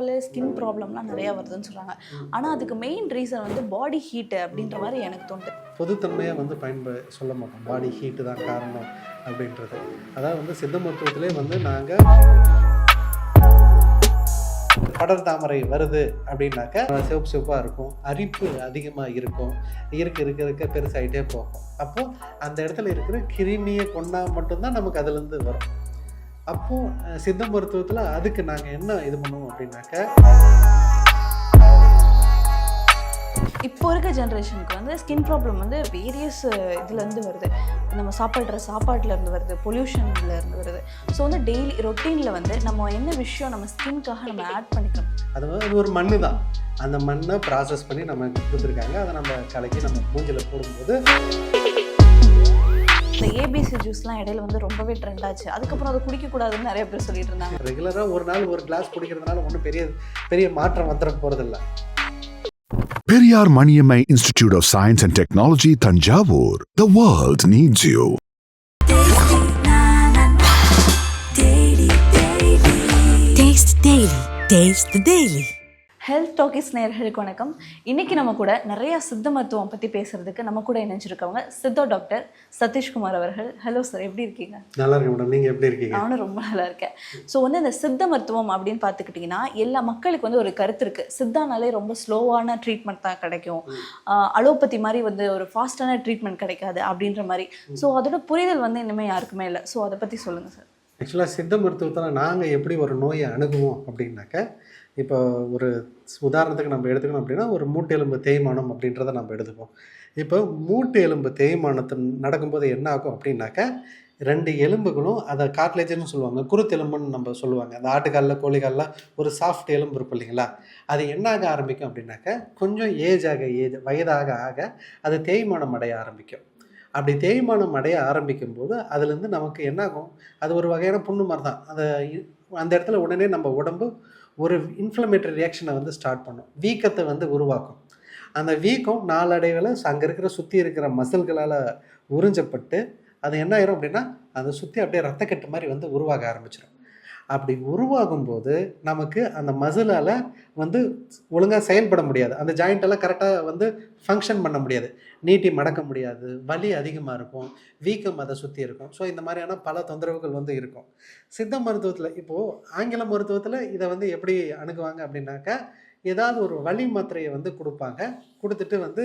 Fall skin ப்ராப்ளம்லாம் நிறையா வருதுன்னு சொல்கிறாங்க ஆனால் அதுக்கு மெயின் ரீசன் வந்து பாடி ஹீட்டு அப்படின்ற மாதிரி எனக்கு தோணுது. பொதுத்தன்மையாக வந்து பயன்ப சொல்ல மாட்டோம். பாடி ஹீட்டு தான் காரணம் அப்படின்றது. அதாவது வந்து சித்த மருத்துவத்திலே வந்து நாங்கள் படர் தாமரை வருது அப்படின்னாக்கா சிவப்பு சிவப்பாக இருக்கும். அரிப்பு அதிகமாக இருக்கும். இருக்க இருக்க இருக்க பெருசாகிட்டே போகும். அப்போது அந்த இடத்துல இருக்கிற கிருமியை கொண்டா மட்டும்தான் நமக்கு அதுலேருந்து வரும். அப்போது சித்த மருத்துவத்தில் அதுக்கு நாங்கள் என்ன இது பண்ணுவோம் அப்படின்னாக்கா இப்போ இருக்க ஜென்ரேஷனுக்கு வந்து ஸ்கின் ப்ராப்ளம் வந்து வேரியஸ் இதுலேருந்து வருது. நம்ம சாப்பிட்ற சாப்பாட்டுல இருந்து வருது பொல்யூஷன்ல இருந்து வருது. ஸோ வந்து டெய்லி ரொட்டீனில் வந்து நம்ம என்ன விஷயம் நம்ம ஸ்கின்காக நம்ம ஆட் பண்ணிக்கணும் அது வந்து அது ஒரு மண்ணு தான். அந்த மண்ணை ப்ராசஸ் பண்ணி நம்ம கொடுத்துருக்காங்க. அதை நம்ம கலக்கி நம்ம மூஞ்சில் போடும்போது இந்த ஏபிசி ஜூஸ்லாம் இடையில வந்து ரொம்பவே ட்ரெண்ட் ஆச்சு அதுக்கப்புறம் அதை குடிக்கக்கூடாதுன்னு நிறைய பேர் சொல்லிட்டு இருந்தாங்க ரெகுலராக ஒரு நாள் ஒரு கிளாஸ் குடிக்கிறதுனால ஒன்றும் பெரிய பெரிய மாற்றம் வந்துட போகிறதில்ல Institute of Science and Technology, Tanjavur. The world needs you. Taste Daily. Taste the Daily. Health talkies நேயர்களுக்கு வணக்கம். இன்னைக்கு நம்ம கூட நிறைய சித்த மருத்துவம் பற்றி பேசுறதுக்கு நம்ம கூட இணைஞ்சிருக்கவங்க சித்தோ டாக்டர் சதீஷ்குமார் அவர்கள். ஹலோ சார் எப்படி இருக்கீங்க? நல்லா இருக்கு மேடம் நீங்கள் எப்படி இருக்கீங்க? நானும் ரொம்ப நல்லா இருக்கேன். ஸோ வந்து இந்த சித்த மருத்துவம் அப்படின்னு பார்த்துக்கிட்டிங்கன்னா எல்லா மக்களுக்கு வந்து ஒரு கருத்து இருக்கு. சித்தானாலே ரொம்ப ஸ்லோவான ட்ரீட்மெண்ட் தான் கிடைக்கும். அலோபதி மாதிரி வந்து ஒரு ஃபாஸ்டான ட்ரீட்மெண்ட் கிடைக்காது அப்படின்ற மாதிரி. ஸோ அதோட புரிதல் வந்து இன்னுமே யாருக்குமே இல்லை. ஸோ அதை பற்றி சொல்லுங்கள் சார் ஆக்சுவலாக சித்த மருத்துவத்தில் நாங்கள் எப்படி ஒரு நோயை அணுகுவோம் அப்படின்னாக்க இப்போ ஒரு உதாரணத்துக்கு நம்ம எடுத்துக்கணும் அப்படின்னா ஒரு மூட்டு எலும்பு தேய்மானம் அப்படின்றத நம்ம எடுத்துப்போம். இப்போ மூட்டு எலும்பு தேய்மானத்து நடக்கும்போது என்ன ஆகும் அப்படின்னாக்க ரெண்டு எலும்புகளும் அதை காட்லேஜ்னு சொல்லுவாங்க. குருத்தெலும்புன்னு நம்ம சொல்லுவாங்க. அந்த ஆட்டுக்காலில் கோழிக்காலில் ஒரு சாஃப்ட் எலும்பு இருக்கும் இல்லைங்களா? அது என்ன ஆக ஆரம்பிக்கும் அப்படின்னாக்க கொஞ்சம் ஏஜ் ஆக ஏஜ் வயதாக ஆக அது தேய்மானம் அடைய ஆரம்பிக்கும். அப்படி தேய்மானம் அடைய ஆரம்பிக்கும் போது அதுலேருந்து நமக்கு என்ன ஆகும்? அது ஒரு வகையான புண்ணு மாதிரி தான் அந்த அந்த இடத்துல உடனே நம்ம உடம்பு ஒரு இன்ஃப்ளமேட்டரி ரியாக்ஷனை வந்து ஸ்டார்ட் பண்ணும். வீக்கத்தை வந்து உருவாக்கும். அந்த வீக்கம் நாளடைவில் அங்கே இருக்கிற சுற்றி இருக்கிற மசில்களால் உறிஞ்சப்பட்டு அது என்ன ஆயிரும் அப்படின்னா அதை சுற்றி அப்படியே ரத்தக்கட்டு மாதிரி வந்து உருவாக ஆரம்பிச்சிடும் அப்படி உருவாகும் போது நமக்கு அந்த மசிலால் வந்து ஒழுங்காக செயல்பட முடியாது. அந்த ஜாயிண்டெல்லாம் கரெக்டாக வந்து ஃபங்க்ஷன் பண்ண முடியாது. நீட்டி மடக்க முடியாது. வலி அதிகமாக இருக்கும். வீக்கம் அதை சுற்றி இருக்கும். ஸோ இந்த மாதிரியான பல தொந்தரவுகள் வந்து இருக்கும். சித்த மருத்துவத்தில் இப்போது ஆங்கில மருத்துவத்தில் இதை வந்து எப்படி அணுகுவாங்க அப்படின்னாக்கா ஏதாவது ஒரு வலி மாத்திரையை வந்து கொடுப்பாங்க. கொடுத்துட்டு வந்து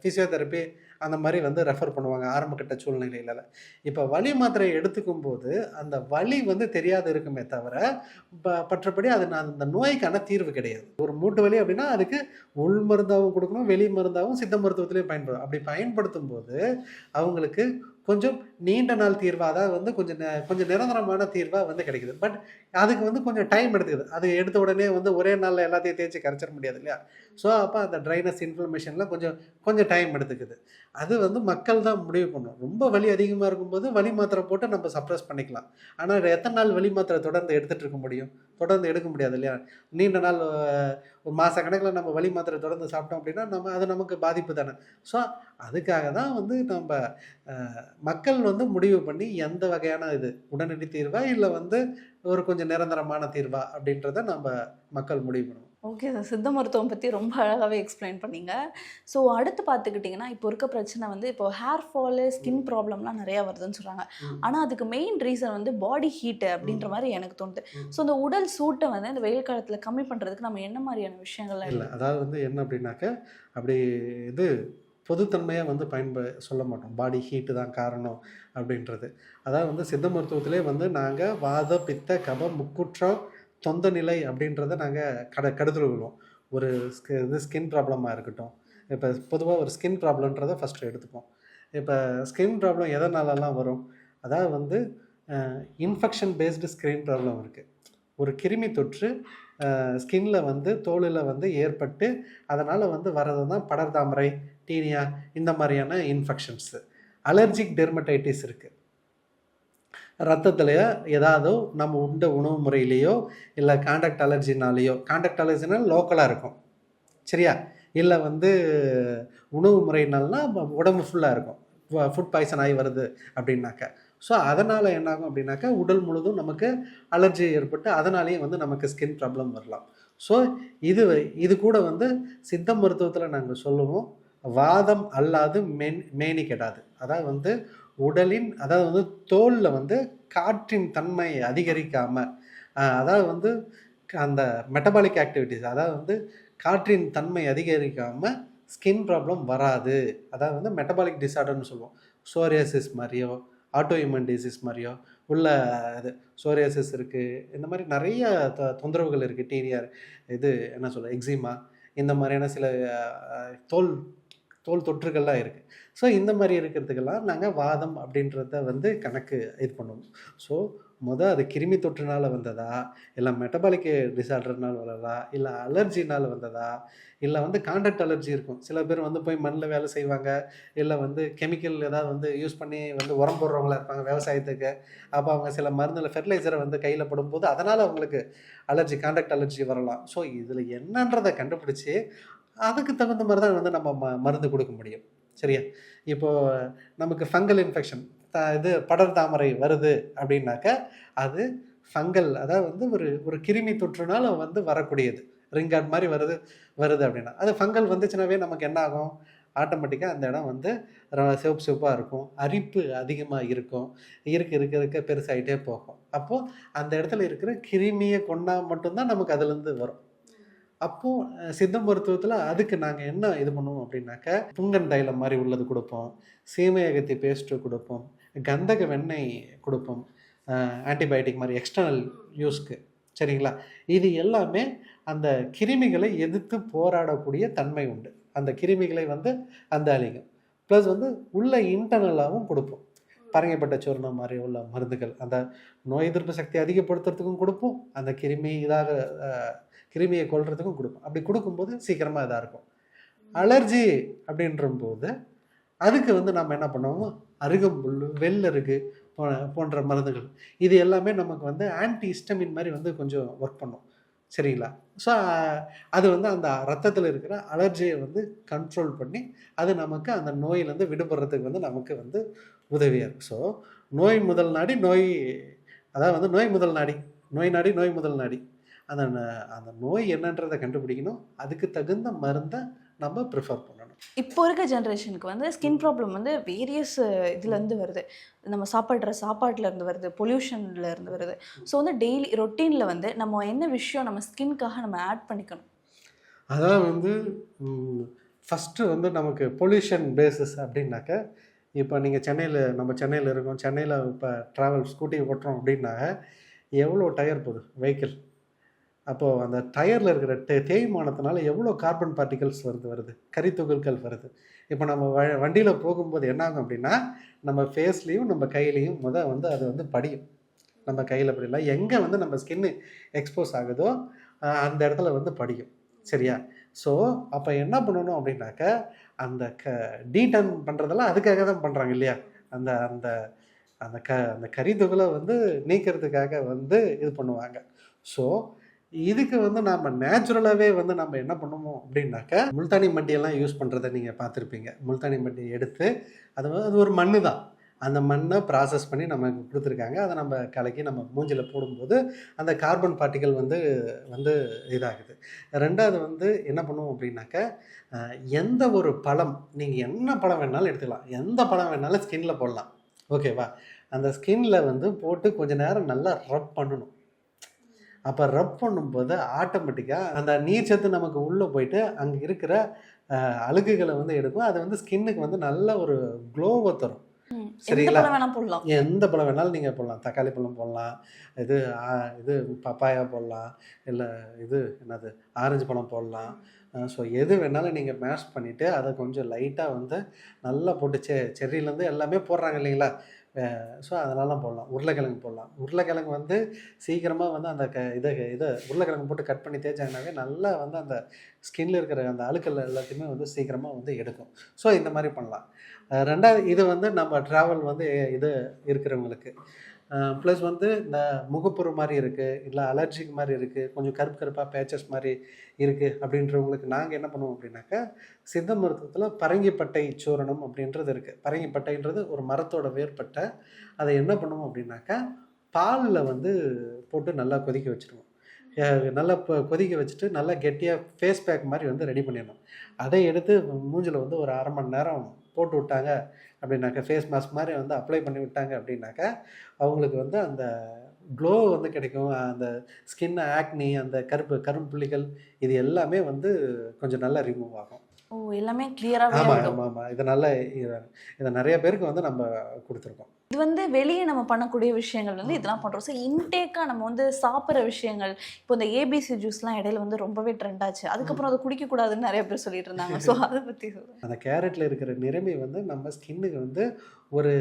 ஃபிசியோதெரப்பி அந்த மாதிரி வந்து ரெஃபர் பண்ணுவாங்க ஆரம்பக்கட்ட சூழ்நிலையில் இப்போ வலி மாத்திரையை எடுத்துக்கும் போது அந்த வலி வந்து தெரியாது இருக்குமே தவிர ப- மற்றபடி அது நான் அந்த நோய்க்கான தீர்வு கிடையாது. ஒரு மூட்டு வலி அப்படின்னா அதுக்கு உள் மருந்தாகவும் கொடுக்கணும் வெளி மருந்தாகவும் சித்த மருத்துவத்திலையும் பயன்படும். அப்படி பயன்படுத்தும் போது அவங்களுக்கு கொஞ்சம் நீண்ட நாள் தீர்வாக அதாவது வந்து கொஞ்சம் கொஞ்சம் நிரந்தரமான தீர்வாக வந்து கிடைக்குது. பட் அதுக்கு வந்து கொஞ்சம் டைம் எடுத்துக்குது. அது எடுத்த உடனே வந்து ஒரே நாளில் எல்லாத்தையும் தேய்ச்சி கரைச்சிட முடியாது இல்லையா? ஸோ அப்போ அந்த ட்ரைனஸ் இன்ஃப்ளமேஷனில் கொஞ்சம் கொஞ்சம் டைம் எடுத்துக்குது. அது வந்து மக்கள் தான் முடிவு பண்ணும். ரொம்ப வலி அதிகமாக இருக்கும்போது வலி மாத்திரை போட்டு நம்ம சப்ரஸ் பண்ணிக்கலாம். ஆனால் எத்தனை நாள் வலி மாத்திரை தொடர்ந்து எடுத்துகிட்டு இருக்க முடியும்? தொடர்ந்து எடுக்க முடியாது இல்லையா? நீண்ட நாள் மாத கணக்கில் நம்ம வழி மாத்திரை தொடர்ந்து சாப்பிட்டோம் அப்படின்னா நம்ம அது நமக்கு பாதிப்பு தானே. ஸோ அதுக்காக தான் வந்து நம்ம மக்கள் வந்து முடிவு பண்ணி எந்த வகையான இது உடனடி தீர்வா இல்லை வந்து ஒரு கொஞ்சம் நிரந்தரமான தீர்வா அப்படின்றத நம்ம மக்கள் முடிவு பண்ணுவோம். ஓகே சார் சித்த மருத்துவம் பற்றி ரொம்ப அழகாகவே எக்ஸ்பிளைன் பண்ணீங்க. ஸோ அடுத்து பார்த்துக்கிட்டிங்கன்னா இப்போ இருக்க பிரச்சனை வந்து இப்போ ஹேர் ஃபாலு ஸ்கின் ப்ராப்ளம்லாம் நிறையா வருதுன்னு சொல்கிறாங்க. ஆனால் அதுக்கு மெயின் ரீசன் வந்து பாடி ஹீட்டு அப்படின்ற மாதிரி எனக்கு தோணுது. ஸோ இந்த உடல் சூட்டை வந்து இந்த வெயில் காலத்தில் கம்மி பண்ணுறதுக்கு நம்ம என்ன மாதிரியான விஷயங்கள்லாம் இல்லை அதாவது வந்து என்ன அப்படின்னாக்க அப்படி இது பொதுத்தன்மையாக வந்து பயன்ப சொல்ல மாட்டோம். பாடி ஹீட்டு தான் காரணம் அப்படின்றது. அதாவது வந்து சித்த மருத்துவத்திலே வந்து நாங்கள் வாத பித்த கப முக்குற்றம் தொந்த நிலை அப்படின்றத நாங்கள் கட கருத்தில் விடுவோம் ஒரு இது ஸ்கின் ப்ராப்ளமாக இருக்கட்டும். இப்போ பொதுவாக ஒரு ஸ்கின் ப்ராப்ளம்ன்றதை ஃபஸ்ட்டு எடுத்துப்போம். இப்போ ஸ்கின் ப்ராப்ளம் எதனாலலாம் வரும்? அதாவது வந்து இன்ஃபெக்ஷன் பேஸ்டு ஸ்கின் ப்ராப்ளம் இருக்குது ஒரு கிருமி தொற்று ஸ்கின்ல வந்து தோலில் வந்து ஏற்பட்டு அதனால் வந்து வர்றது தான் படர்தாமரை டீனியா இந்த மாதிரியான இன்ஃபெக்ஷன்ஸு அலர்ஜிக் டெர்மடைட்டிஸ் இருக்குது ரத்தத்துலையோ ஏதாவது நம்ம உண்ட உணவு முறையிலேயோ இல்லை காண்டாக்ட் அலர்ஜினாலேயோ காண்டாக்ட் அலர்ஜினால் லோக்கலாக இருக்கும். சரியா? இல்லை வந்து உணவு முறையினால்னா உடம்பு ஃபுல்லாக இருக்கும். ஃபுட் பாய்சன் ஆகி வருது அப்படின்னாக்க. ஸோ அதனால் என்னாகும் அப்படின்னாக்கா உடல் முழுதும் நமக்கு அலர்ஜி ஏற்பட்டு அதனாலேயும் வந்து நமக்கு ஸ்கின் ப்ராப்ளம் வரலாம். ஸோ இது இது கூட வந்து சித்த மருத்துவத்தில் நாங்கள் சொல்லுவோம். வாதம் அல்லாது மென் மேனி கெடாது அதாவது வந்து உடலின் அதாவது வந்து தோலில் வந்து காற்றின் தன்மை அதிகரிக்காமல் அதாவது வந்து அந்த மெட்டபாலிக் ஆக்டிவிட்டிஸ் அதாவது வந்து காற்றின் தன்மை அதிகரிக்காமல் ஸ்கின் ப்ராப்ளம் வராது. அதாவது வந்து மெட்டபாலிக் டிசார்டர்னு சொல்லுவோம். சோரியாசிஸ் மாதிரியோ ஆட்டோ இம்யூன் டிசீஸ் மாதிரியோ உள்ள இது சோரியாசிஸ் இருக்குது இந்த மாதிரி நிறைய தொ தொந்தரவுகள் இருக்குது டீனியர் இது என்ன சொல்ல எக்ஸிமா இந்த மாதிரியான சில தோல் தோல் தொற்றுகள்லாம் இருக்குது ஸோ இந்த மாதிரி இருக்கிறதுக்கெல்லாம் நாங்கள் வாதம் அப்படின்றத வந்து கணக்கு இது பண்ணுவோம். ஸோ மொதல் அது கிருமி தொற்றுனால் வந்ததா? இல்லை மெட்டபாலிக் டிசார்டர்னால் வந்ததா? இல்லை அலர்ஜினால் வந்ததா? இல்லை வந்து கான்டாக்ட் அலர்ஜி இருக்கும். சில பேர் வந்து போய் மண்ணில் வேலை செய்வாங்க. இல்லை வந்து கெமிக்கல் ஏதாவது வந்து யூஸ் பண்ணி வந்து உரம் போடுறவங்களா இருப்பாங்க விவசாயத்துக்கு. அப்போ அவங்க சில மருந்தில் ஃபெர்டிலைசரை வந்து கையில் படும்போது அதனால் அவங்களுக்கு அலர்ஜி கான்டாக்ட் அலர்ஜி வரலாம். ஸோ இதில் என்னன்றதை கண்டுபிடிச்சி அதுக்கு தகுந்த மாதிரி தான் வந்து நம்ம ம மருந்து கொடுக்க முடியும். சரியா? இப்போது நமக்கு ஃபங்கல் இன்ஃபெக்ஷன் த இது படர் தாமரை வருது அப்படின்னாக்க அது ஃபங்கல் அதாவது வந்து ஒரு ஒரு கிருமி தொற்றுனால வந்து வரக்கூடியது. ரிங்கார்ட் மாதிரி வருது வருது அப்படின்னா. அது ஃபங்கல் வந்துச்சுனாவே நமக்கு என்ன ஆகும்? ஆட்டோமேட்டிக்காக அந்த இடம் வந்து சிவப்பு சிவப்பாக இருக்கும். அரிப்பு அதிகமாக இருக்கும். இருக்க இருக்க இருக்க பெருசாகிட்டே போகும். அப்போது அந்த இடத்துல இருக்கிற கிருமியை கொண்டா மட்டும்தான் நமக்கு அதுலேருந்து வரும். அப்போது சித்த மருத்துவத்தில் அதுக்கு நாங்கள் என்ன இது பண்ணுவோம் அப்படின்னாக்க புங்கன் தைலம் மாதிரி உள்ளது கொடுப்போம் சீமையகத்தி பேஸ்ட்டு கொடுப்போம் கந்தக வெண்ணெய் கொடுப்போம் ஆன்டிபயோட்டிக் மாதிரி எக்ஸ்டர்னல் யூஸ்க்கு சரிங்களா? இது எல்லாமே அந்த கிருமிகளை எதிர்த்து போராடக்கூடிய தன்மை உண்டு. அந்த கிருமிகளை வந்து அந்த அழிக்கும் ப்ளஸ் வந்து உள்ள இன்டர்னலாகவும் கொடுப்போம். பரங்கப்பட்ட சூர்ணம் மாதிரி உள்ள மருந்துகள். அந்த நோய் எதிர்ப்பு சக்தி அதிகப்படுத்துறதுக்கும் கொடுப்போம். அந்த கிருமி இதாக கிருமியை கொள்றதுக்கும் கொடுக்கும். அப்படி கொடுக்கும்போது சீக்கிரமாக இதாக இருக்கும். அலர்ஜி அப்படின்ற போது அதுக்கு வந்து நம்ம என்ன பண்ணுவோம் அருகம்புல் வெள்ளருக்கு போ- போன்ற மருந்துகள். இது எல்லாமே நமக்கு வந்து ஆன்டி ஹிஸ்டமின் மாதிரி வந்து கொஞ்சம் ஒர்க் பண்ணும். சரிங்களா? ஸோ அது வந்து அந்த ரத்தத்தில் இருக்கிற அலர்ஜியை வந்து கண்ட்ரோல் பண்ணி அது நமக்கு அந்த நோயிலேருந்து விடுபடுறதுக்கு வந்து நமக்கு வந்து உதவியாக இருக்கும் ஸோ நோய் முதல் நாடி நோய் அதாவது வந்து நோய் முதல் நாடி நோய் நாடி நோய் முதல் நாடி. அந்த அந்த நோய் என்னன்றதை கண்டுபிடிக்கணும். அதுக்கு தகுந்த மருந்தை நம்ம ப்ரிஃபர் பண்ணணும். இப்போ இருக்க ஜென்ரேஷனுக்கு வந்து ஸ்கின் ப்ராப்ளம் வந்து வேரியஸ் இதுலேருந்து வருது. நம்ம சாப்பிட்ற சாப்பாட்டுல இருந்து வருது பொல்யூஷன்ல இருந்து வருது. ஸோ வந்து டெய்லி ரொட்டீனில் வந்து நம்ம என்ன விஷயம் நம்ம ஸ்கின்காக நம்ம ஆட் பண்ணிக்கணும்? அதான் வந்து ஃபஸ்ட்டு வந்து நமக்கு பொல்யூஷன் பேசிஸ் அப்படின்னாக்க இப்போ நீங்கள் சென்னையில் நம்ம சென்னையில் இருக்கோம். சென்னையில் இப்போ ட்ராவல் ஸ்கூட்டி ஓட்டுறோம் அப்படின்னாக்க எவ்வளோ டயர் போகுது? வெஹிக்கிள் அப்போது அந்த டயரில் இருக்கிற தே தேய்மானத்தினால எவ்வளோ கார்பன் பார்ட்டிகல்ஸ் வருது வருது? கரித்துகள்கள் வருது. இப்போ நம்ம வ வண்டியில் போகும்போது என்ன ஆகும் அப்படின்னா நம்ம ஃபேஸ்லேயும் நம்ம கையிலையும் முத வந்து அது வந்து படியும். நம்ம கையில் படியலாம் எங்கே வந்து நம்ம ஸ்கின்னு எக்ஸ்போஸ் ஆகுதோ அந்த இடத்துல வந்து படியும். சரியா? ஸோ அப்போ என்ன பண்ணணும் அப்படின்னாக்க அந்த க டீடன் பண்ணுறதெல்லாம் அதுக்காக தான் பண்ணுறாங்க இல்லையா? அந்த அந்த அந்த க அந்த கரிதுகளை வந்து நீக்கிறதுக்காக வந்து இது பண்ணுவாங்க. ஸோ இதுக்கு வந்து நம்ம நேச்சுரலாகவே வந்து நம்ம என்ன பண்ணுவோம் அப்படின்னாக்க முல்தானி மட்டியெல்லாம் யூஸ் பண்ணுறதை நீங்கள் பார்த்துருப்பீங்க. முல்தானி மண்டி எடுத்து அது வந்து அது ஒரு மண்ணு தான். அந்த மண்ணை ப்ராசஸ் பண்ணி நமக்கு கொடுத்துருக்காங்க. அதை நம்ம கலக்கி நம்ம மூஞ்சில் போடும்போது அந்த கார்பன் பார்ட்டிகல் வந்து வந்து இதாகுது. ரெண்டாவது வந்து என்ன பண்ணுவோம் அப்படின்னாக்க எந்த ஒரு பழம் நீங்கள் என்ன பழம் வேணாலும் எடுத்துக்கலாம். எந்த பழம் வேணாலும் ஸ்கின்னில் போடலாம். ஓகேவா அந்த ஸ்கின்னில் வந்து போட்டு கொஞ்ச நேரம் நல்லா ரப் பண்ணணும். அப்போ ரப் பண்ணும்போது ஆட்டோமேட்டிக்காக அந்த நீர்ச்சத்து நமக்கு உள்ளே போயிட்டு அங்கே இருக்கிற அஹ், அழுக்குகளை வந்து எடுக்கும். அது வந்து ஸ்கின்னுக்கு வந்து நல்ல ஒரு க்ளோவை தரும். சரிங்களா? எந்த பழம் வேணாலும் நீங்கள் போடலாம். தக்காளி பழம் போடலாம். இது இது பப்பாயா போடலாம். இல்லை இது என்னது? ஆரஞ்சு பழம் போடலாம். ஸோ எது வேணாலும் நீங்கள் மேஷ் பண்ணிவிட்டு அதை கொஞ்சம் லைட்டாக வந்து நல்லா போட்டு செ செர்ரியிலேருந்து எல்லாமே போடுறாங்க இல்லைங்களா? ஸோ அதனாலாம் போடலாம். உருளைக்கிழங்கு போடலாம். உருளைக்கிழங்கு வந்து சீக்கிரமாக வந்து அந்த க இதை இதை உருளைக்கிழங்கு போட்டு கட் பண்ணி தேய்ச்சாங்கனாவே நல்லா வந்து அந்த ஸ்கின்ல இருக்கிற அந்த அழுக்கல் எல்லாத்தையுமே வந்து சீக்கிரமாக வந்து எடுக்கும். ஸோ இந்த மாதிரி பண்ணலாம். ரெண்டாவது இது வந்து நம்ம ட்ராவல் வந்து இது இருக்கிறவங்களுக்கு. ப்ளஸ் வந்து இந்த முகப்புறம் மாதிரி இருக்குது இல்லை அலர்ஜிக் மாதிரி இருக்குது கொஞ்சம் கருப்பு கருப்பாக பேச்சஸ் மாதிரி இருக்குது அப்படின்றவங்களுக்கு நாங்கள் என்ன பண்ணுவோம் அப்படின்னாக்கா சித்த மருத்துவத்தில் பரங்கிப்பட்டை சூரணம் அப்படின்றது இருக்குது பரங்கிப்பட்டைன்றது ஒரு மரத்தோட வேர்பட்டை. அதை என்ன பண்ணுவோம் அப்படின்னாக்கா பாலில் வந்து போட்டு நல்லா கொதிக்க வச்சுருவோம். நல்லா இப்போ கொதிக்க வச்சுட்டு நல்லா கெட்டியாக ஃபேஸ் பேக் மாதிரி வந்து ரெடி பண்ணிடணும். அதை எடுத்து மூஞ்சில் வந்து ஒரு அரை மணி நேரம் போட்டு விட்டாங்க அப்படின்னாக்கா ஃபேஸ் மாஸ்க் மாதிரி வந்து அப்ளை பண்ணி விட்டாங்க அப்படின்னாக்க அவங்களுக்கு வந்து அந்த க்ளோ வந்து கிடைக்கும். அந்த ஸ்கின் ஆக்னி அந்த கருப்பு கரும்புள்ளிகள் இது எல்லாமே வந்து கொஞ்சம் நல்லா ரிமூவ் ஆகும். ஓ எல்லாமே கிளியராகவே ஆமாம் ஆமாம் ஆமாம் இதை நல்லா இதை நிறைய பேருக்கு வந்து நம்ம கொடுத்துருக்கோம். இது வந்து வெளியே நம்ம பண்ணக்கூடிய விஷயங்கள் வந்து இதெல்லாம் பண்ணுறோம் ஸோ இன்டேக்காக நம்ம வந்து சாப்பிட்ற விஷயங்கள் இப்போ இந்த ஏபிசி ஜூஸ்லாம் இடையில வந்து ரொம்பவே ட்ரெண்ட் ஆச்சு. அதுக்கப்புறம் அதை குடிக்கக்கூடாதுன்னு நிறைய பேர் சொல்லிட்டு இருந்தாங்க. ஸோ அதை பற்றி அந்த கேரட்டில் இருக்கிற நிறமி வந்து நம்ம ஸ்கின்னுக்கு வந்து ஒரு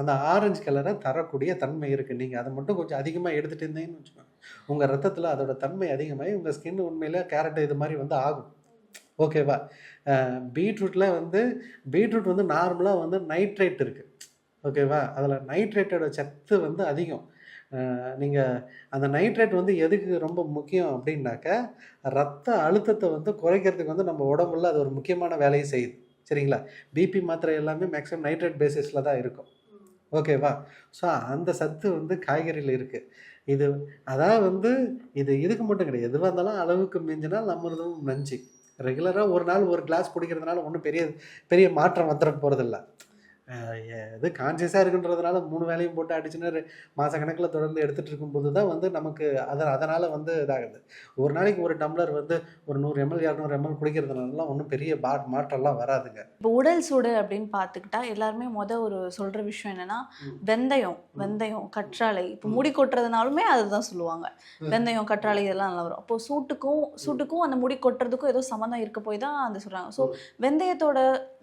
அந்த ஆரஞ்சு கலரை தரக்கூடிய தன்மை இருக்குது நீங்கள் அதை மட்டும் கொஞ்சம் அதிகமாக எடுத்துகிட்டு இருந்தீங்கன்னு வச்சுக்கோங்க. உங்கள் ரத்தத்தில் அதோட தன்மை அதிகமாகி உங்கள் ஸ்கின் உண்மையில கேரட் இது மாதிரி வந்து ஆகும். ஓகேவா பீட்ரூட்டில் வந்து பீட்ரூட் வந்து நார்மலாக வந்து நைட்ரேட் இருக்குது ஓகேவா? அதில் நைட்ரேட்டோட சத்து வந்து அதிகம். நீங்கள் அந்த நைட்ரேட் வந்து எதுக்கு ரொம்ப முக்கியம் அப்படின்னாக்க ரத்த அழுத்தத்தை வந்து குறைக்கிறதுக்கு வந்து நம்ம உடம்புல அது ஒரு முக்கியமான வேலையை செய்யுது. சரிங்களா? பிபி மாத்திரை எல்லாமே மேக்ஸிமம் நைட்ரேட் பேசிஸில் தான் இருக்கும். ஓகேவா? ஸோ அந்த சத்து வந்து காய்கறியில் இருக்குது இது அதான் வந்து இது இதுக்கு மட்டும் கிடையாது. எதுவாக இருந்தாலும் அளவுக்கு மிஞ்சினால் நம்மளதும் நஞ்சு ரெகுலராக ஒரு நாள் ஒரு கிளாஸ் குடிக்கிறதுனால ஒன்றும் பெரிய பெரிய மாற்றம் வந்துட போகிறதில்ல இது கான்சியஸாக இருக்குன்றதுனால மூணு வேலையும் போட்டு அடிச்சுன்னு மாதக்கணக்கில் தொடர்ந்து எடுத்துகிட்டு இருக்கும்போது தான் வந்து நமக்கு அதை அதனால் வந்து இதாகுது. ஒரு நாளைக்கு ஒரு டம்ளர் வந்து ஒரு நூறு எம்எல் இரநூறு எம்எல் குடிக்கிறதுனாலலாம் ஒன்றும் பெரிய பா மாற்றம்லாம் வராதுங்க. இப்போ உடல் சூடு அப்படின்னு பார்த்துக்கிட்டா எல்லாருமே முத ஒரு சொல்ற விஷயம் என்னன்னா. வெந்தயம் வெந்தயம் கற்றாழை. இப்போ முடி கொட்டுறதுனாலுமே அதுதான் சொல்லுவாங்க. வெந்தயம் கற்றாழை இதெல்லாம் நல்லா வரும். அப்போ சூட்டுக்கும் சூட்டுக்கும் அந்த முடி கொட்டுறதுக்கும் ஏதோ சம்மந்தம் இருக்க போய் தான் அந்த சொல்றாங்க. ஸோ வெந்தயத்தோட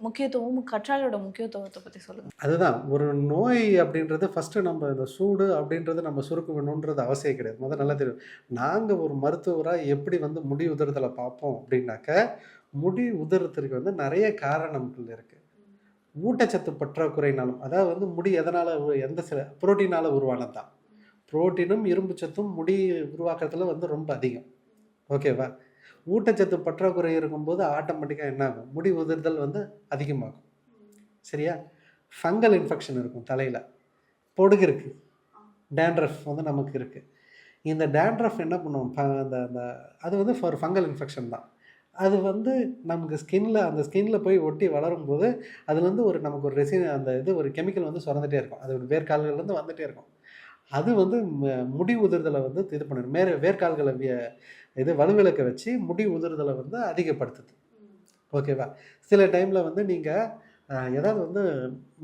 முக்கியத்துவம் கற்றாழையோட முக்கியத்துவத்தை பற்றி சொல்லுங்கள் அதுதான் ஒரு நோய் அப்படின்றது ஃபஸ்ட்டு நம்ம இந்த சூடு அப்படின்றது நம்ம சுருக்க வேணுன்றது அவசியம் கிடையாது. முதல்ல நல்லா தெரியும். நாங்கள் ஒரு மருத்துவராக எப்படி வந்து முடி உதிரத்தில் பார்ப்போம் அப்படின்னாக்க முடி உதிரத்திற்கு வந்து நிறைய காரணங்கள் இருக்குது ஊட்டச்சத்து பற்றாக்குறைனாலும் அதாவது வந்து முடி எதனால் எந்த சில புரோட்டீனால் உருவானது தான் புரோட்டீனும் இரும்பு சத்தும் முடி உருவாக்குறதுல வந்து ரொம்ப அதிகம். ஓகேவா ஊட்டச்சத்து பற்றாக்குறை இருக்கும்போது ஆட்டோமேட்டிக்காக என்ன ஆகும்? முடி உதிர்தல் வந்து அதிகமாகும். சரியா? ஃபங்கல் இன்ஃபெக்ஷன் இருக்கும் தலையில். பொடுகு இருக்குது டேண்ட்ரஃப் வந்து நமக்கு இருக்குது இந்த டேண்ட்ரஃப் என்ன பண்ணுவோம் அந்த அந்த அது வந்து ஒரு ஃபங்கல் இன்ஃபெக்ஷன் தான். அது வந்து நமக்கு ஸ்கின்ல அந்த ஸ்கின்ல போய் ஒட்டி வளரும் போது அதுலேருந்து ஒரு நமக்கு ஒரு ரெசின் அந்த இது ஒரு கெமிக்கல் வந்து சுரந்துட்டே இருக்கும். அது ஒரு வேர்க்கால்கள்லேருந்து வந்துட்டே இருக்கும். அது வந்து முடி உதிர்தலை வந்து இது பண்ணிடும் மேலே வேர்க்கால்களை இது வலுவிளக்க வச்சு முடி உதிர்தலை வந்து அதிகப்படுத்துது. ஓகேவா? சில டைமில் வந்து நீங்கள் ஏதாவது வந்து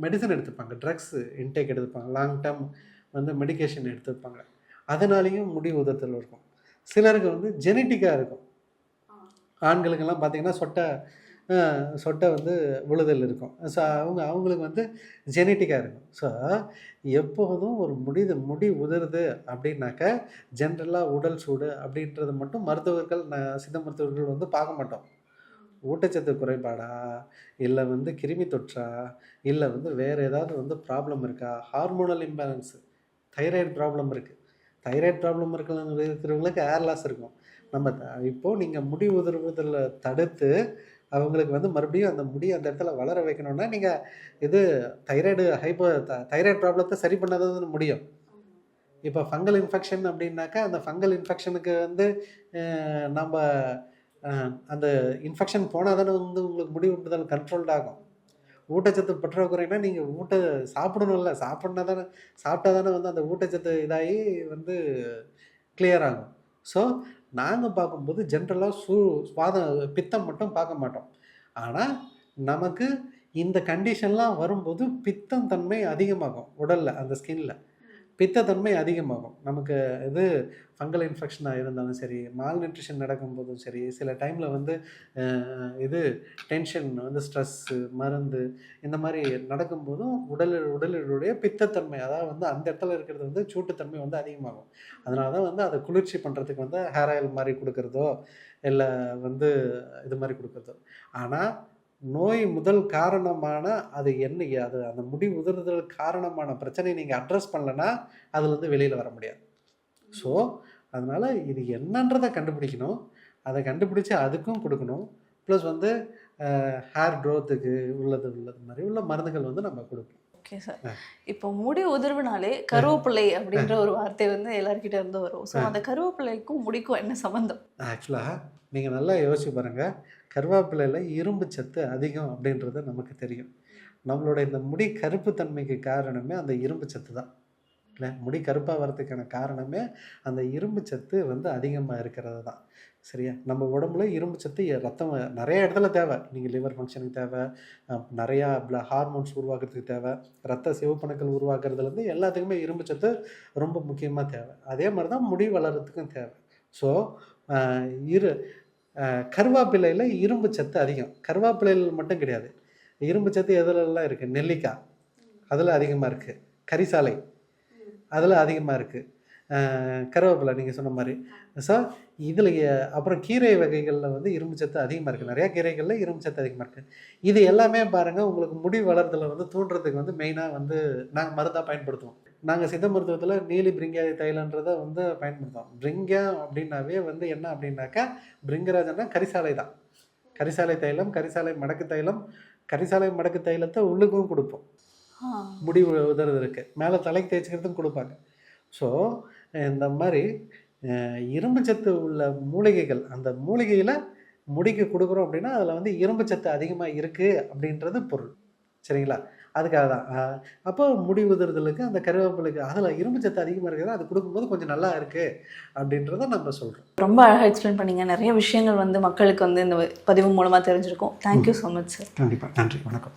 மெடிசன் எடுத்துப்பாங்க ட்ரக்ஸ் இன்டேக் எடுத்துப்பாங்க லாங் டேர்ம் வந்து மெடிகேஷன் எடுத்துப்பாங்க. அதனாலேயும் முடி உதத்தல் இருக்கும். சிலருக்கு வந்து ஜெனட்டிக்காக இருக்கும். ஆண்களுக்கெல்லாம் பார்த்தீங்கன்னா சொட்டை சொட்டை வந்து விழுதல் இருக்கும். ஸோ அவங்க அவங்களுக்கு வந்து ஜெனட்டிக்காக இருக்கும். ஸோ எப்போதும் ஒரு முடிது முடி உதிருது அப்படின்னாக்க ஜென்ரலாக உடல் சூடு அப்படின்றது மட்டும் மருத்துவர்கள் சித்த மருத்துவர்கள் வந்து பார்க்க மாட்டோம். ஊட்டச்சத்து குறைபாடா? இல்லை வந்து கிருமி தொற்றா? இல்லை வந்து வேறு ஏதாவது வந்து ப்ராப்ளம் இருக்கா? ஹார்மோனல் இம்பேலன்ஸு தைராய்டு ப்ராப்ளம் இருக்குது தைராய்டு ப்ராப்ளம் இருக்கிறவங்க இருக்கிறவங்களுக்கு ஏர் லாஸ் இருக்கும். நம்ம த- நீங்கள் முடி உதிர்வதில் தடுத்து அவங்களுக்கு வந்து மறுபடியும் அந்த முடி அந்த இடத்துல வளர வைக்கணும்னா நீங்கள் இது தைராய்டு ஹைப்போ தைராய்டு ப்ராப்ளத்தை சரி பண்ணாதான் முடியும். இப்போ ஃபங்கல் இன்ஃபெக்ஷன் அப்படின்னாக்கா அந்த ஃபங்கல் இன்ஃபெக்ஷனுக்கு வந்து நம்ம அந்த இன்ஃபெக்ஷன் போனால் தானே வந்து உங்களுக்கு முடிவு உண்டுதல் கண்ட்ரோல்ட் ஆகும். ஊட்டச்சத்து பற்றாக்குறைனா நீங்கள் ஊட்ட சாப்பிடணும்ல. சாப்பிட்னா தானே சாப்பிட்டா தானே வந்து அந்த ஊட்டச்சத்து இதாகி வந்து கிளியர் ஆகும். ஸோ நாங்கள் பார்க்கும்போது ஜென்ரலாக சூ சுவாதம் பித்தம் மட்டும் பார்க்க மாட்டோம். ஆனால் நமக்கு இந்த கண்டிஷன்லாம் வரும்போது பித்தம் தன்மை அதிகமாகும் உடலில் அந்த ஸ்கின்னில் பித்தத்தன்மை அதிகமாகும். நமக்கு இது ஃபங்கல் இன்ஃபெக்ஷனாக இருந்தாலும் சரி மால் நியூட்ரிஷன் நடக்கும்போதும் சரி சில டைமில் வந்து இது டென்ஷன் வந்து ஸ்ட்ரெஸ்ஸு மருந்து இந்த மாதிரி நடக்கும்போதும் உடல் உடலுடைய பித்தத்தன்மை அதாவது வந்து அந்த இடத்துல இருக்கிறது வந்து சூட்டுத்தன்மை வந்து அதிகமாகும். அதனால தான் வந்து அதை குளிர்ச்சி பண்ணுறதுக்கு வந்து ஹேர் ஆயில் மாதிரி கொடுக்குறதோ இல்லை வந்து இது மாதிரி கொடுக்குறதோ. ஆனால் நோய் முதல் காரணமான அது என்ன? அது அந்த முடி உதிர்தல் காரணமான பிரச்சனையை நீங்கள் அட்ரஸ் பண்ணலன்னா அதுலேருந்து வெளியில் வர முடியாது. ஸோ அதனால் இது என்னன்றதை கண்டுபிடிக்கணும். அதை கண்டுபிடிச்சி அதுக்கும் கொடுக்கணும். ப்ளஸ் வந்து ஹேர் க்ரோத்துக்கு உள்ளது உள்ளது மாதிரி உள்ள மருந்துகள் வந்து நம்ம கொடுப்போம் ஓகே சார் இப்போ முடி உதிர்வுனாலே கருவேப்பிள்ளை அப்படின்ற ஒரு வார்த்தை வந்து எல்லார்கிட்ட இருந்து வரும். ஸோ அந்த கருவேப்பிள்ளைக்கும் முடிக்கும் என்ன சம்மந்தம் ஆக்சுவலாக நீங்கள் நல்லா யோசிச்சு பாருங்கள் கருவேப்பிலையில் இரும்பு சத்து அதிகம் அப்படின்றது நமக்கு தெரியும். நம்மளோட இந்த முடி கருப்பு தன்மைக்கு காரணமே அந்த இரும்பு சத்து தான். இல்லை முடி கருப்பாக வர்றதுக்கான காரணமே அந்த இரும்பு சத்து வந்து அதிகமாக இருக்கிறது தான். சரியா? நம்ம உடம்புல இரும்பு சத்து ரத்தம் நிறைய இடத்துல தேவை. நீங்கள் லிவர் ஃபங்க்ஷனுக்கு தேவை. நிறையா ஹார்மோன்ஸ் உருவாக்குறதுக்கு தேவை. ரத்த சிவப்பணுக்கள் உருவாக்குறதுலேருந்து எல்லாத்துக்குமே இரும்பு சத்து ரொம்ப முக்கியமாக தேவை. அதே மாதிரி தான் முடி வளர்கிறதுக்கும் தேவை. ஸோ இரு கருவேப்பிலையில் இரும்பு சத்து அதிகம். கருவேப்பிலையில் மட்டும் கிடையாது. இரும்பு சத்து எதுலலாம் இருக்குது நெல்லிக்காய். அதில் அதிகமாக இருக்குது கரிசாலை. அதில் அதிகமாக இருக்குது கருவேப்பிலை நீங்கள் சொன்ன மாதிரி. ஸோ இதில் அப்புறம் கீரை வகைகளில் வந்து இரும்பு சத்து அதிகமாக இருக்குது நிறையா கீரைகளில் இரும்பு சத்து அதிகமாக இருக்குது இது எல்லாமே பாருங்கள் உங்களுக்கு முடி வளர்றதுல வந்து தூண்டுறதுக்கு வந்து மெயினாக வந்து நாங்கள் மருந்தாக பயன்படுத்துவோம். நாங்கள் சித்த மருத்துவத்தில் நீலி பிரிங்காதி தைலன்றதை வந்து பயன்படுத்துவோம். பிரிங்கா அப்படின்னாவே வந்து என்ன அப்படின்னாக்கா பிரிங்கராஜன்னா கரிசாலை தான். கரிசாலை தைலம் கரிசாலை மடக்கு தைலம் கரிசாலை மடக்கு தைலத்தை உள்ளுக்கும் கொடுப்போம். முடி உ- உதறதுக்கு. மேலே தலைக்கு தேய்ச்சிக்கிறதுக்கும் கொடுப்பாங்க. ஸோ இந்த மாதிரி இரும்பு சத்து உள்ள மூலிகைகள் அந்த மூலிகையில் முடிக்கு கொடுக்குறோம் அப்படின்னா அதில் வந்து இரும்பு சத்து அதிகமாக இருக்குது அப்படின்றது பொருள். சரிங்களா? அதுக்காக தான். அப்போ முடி உதிர்தலுக்கு அந்த கருவேப்பிலைக்கு அதில் இரும்பு சத்து அதிகமாக இருக்குது அது கொடுக்கும்போது கொஞ்சம் நல்லா இருக்குது அப்படின்றத நம்ம சொல்கிறோம் ரொம்ப அழகாக எக்ஸ்பிளைன் பண்ணீங்க. நிறைய விஷயங்கள் வந்து மக்களுக்கு வந்து இந்த பதிவு மூலமாக தெரிஞ்சிருக்கும். தேங்க்யூ ஸோ மச் சார் கண்டிப்பாக நன்றி. வணக்கம்.